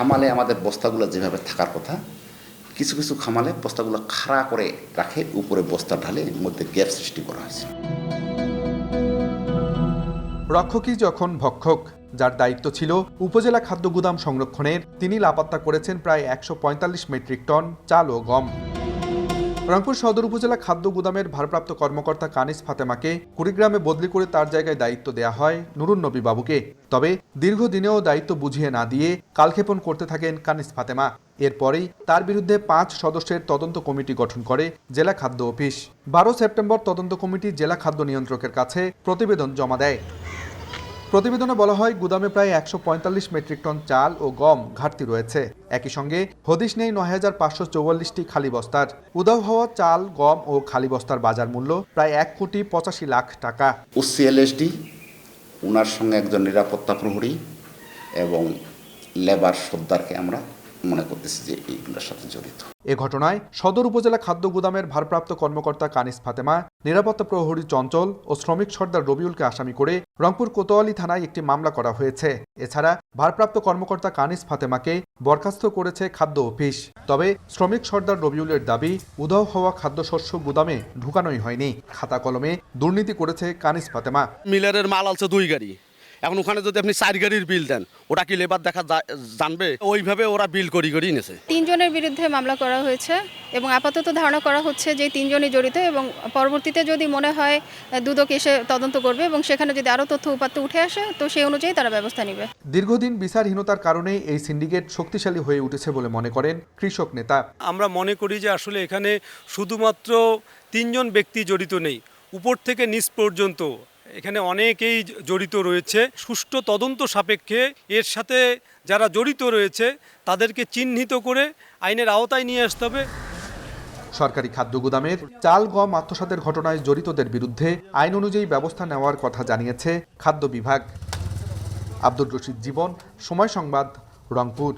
খামালে আমাদের বস্তাগুলো যেভাবে থাকার কথা, কিছু কিছু খামালে বস্তাগুলো খাড়া করে রাখে, উপরে বস্তা ঢালে এর মধ্যে গ্যাপ সৃষ্টি করা হয়েছে। রক্ষকই যখন ভক্ষক, যার দায়িত্ব ছিল উপজেলা খাদ্য গুদাম সংরক্ষণের, তিনি লাপাত্তা করেছেন প্রায় একশো পঁয়তাল্লিশ মেট্রিক টন চাল ও গম। রংপুর সদর উপজেলা খাদ্য গুদামের ভারপ্রাপ্ত কর্মকর্তা কানিস ফাতেমাকে কুড়িগ্রামে বদলি করে তার জায়গায় দায়িত্ব দেয়া হয় নুরুন নবী বাবুকে। তবে দীর্ঘদিনেও দায়িত্ব বুঝিয়ে না দিয়ে কালক্ষেপণ করতে থাকেন কানিস ফাতেমা। এরপরেই তার বিরুদ্ধে পাঁচ সদস্যের তদন্ত কমিটি গঠন করে জেলা খাদ্য অফিস। বারো সেপ্টেম্বর তদন্ত কমিটি জেলা খাদ্য নিয়ন্ত্রকের কাছে প্রতিবেদন জমা দেয়। প্রতিবেদনে বলা হয়, গুদামে প্রায় একশো পঁয়তাল্লিশ মেট্রিক টন চাল ও গম ঘাটতি রয়েছে। একই সঙ্গে, হদিশ নেই নয় হাজার পাঁচশো চৌয়াল্লিশটি খালি বস্তার। উদাও হওয়া চাল, গম ও খালি বস্তার বাজার মূল্য প্রায় এক কোটি পঁচাশি লাখ টাকা। ওসিএলএসডি ওনার সঙ্গে একজন নিরাপত্তা প্রহরী এবং লেবার সর্দারকে আমরা মনে করতেছি যে এইগুলোর সাথে জড়িত। এ ঘটনায় সদর উপজেলা খাদ্য গুদামের ভারপ্রাপ্ত কর্মকর্তা কানিস ফাতেমা নিরাপত্তা প্রহরী চঞ্চল ও শ্রমিক সর্দার রবিউলকে আসামি করে রংপুর কোতোয়ালি থানায় একটি মামলা করা হয়েছে। এছাড়া ভারপ্রাপ্ত কর্মকর্তা কানিস ফাতেমাকে বরখাস্ত করেছে খাদ্য অফিস। তবে শ্রমিক সর্দার রবিউলের দাবি উধাও হওয়া খাদ্যশস্য গুদামে ঢুকানোই হয়নি। খাতা কলমে দুর্নীতি করেছে কানিস ফাতেমা। মিলারের মাল আছে দুই গাড়ি। এখন ওখানে যদি আপনি চার গাড়ির বিল দেন ওটা কি লেবার দেখা জানবে? ওইভাবে ওরা বিল করি করি নেছে। তিনজনের বিরুদ্ধে মামলা করা হয়েছে এবং আপাতত ধারণা করা হচ্ছে যে তিনজনই জড়িত এবং পরবর্তীতে যদি মনে হয় দুদক এসে তদন্ত করবে এবং সেখানে যদি আরও তথ্য উপাত্ত উঠে আসে তো সেই অনুযায়ী তারা ব্যবস্থা নেবে। দীর্ঘদিন বিচারহীনতার কারণে এই সিন্ডিকেট শক্তিশালী হয়ে উঠেছে বলে মনে করেন কৃষক নেতা। আমরা মনে করি যে আসলে এখানে শুধুমাত্র তিনজন ব্যক্তি জড়িত নেই উপর থেকে নিচ পর্যন্ত এখানে অনেকেই জড়িত রয়েছে। সুষ্ঠু তদন্ত সাপেক্ষে এর সাথে যারা জড়িত রয়েছে, তাদেরকে চিহ্নিত করে আইনের আওতায় নিয়ে আসতে হবে। সরকারি খাদ্য গুদামের চাল, গম, আত্মসাতের ঘটনায় জড়িতদের বিরুদ্ধে আইন অনুযায়ী ব্যবস্থা নেওয়ার কথা জানিয়েছে খাদ্য বিভাগ। আব্দুর রশিদ জীবন, সময় সংবাদ, রংপুর।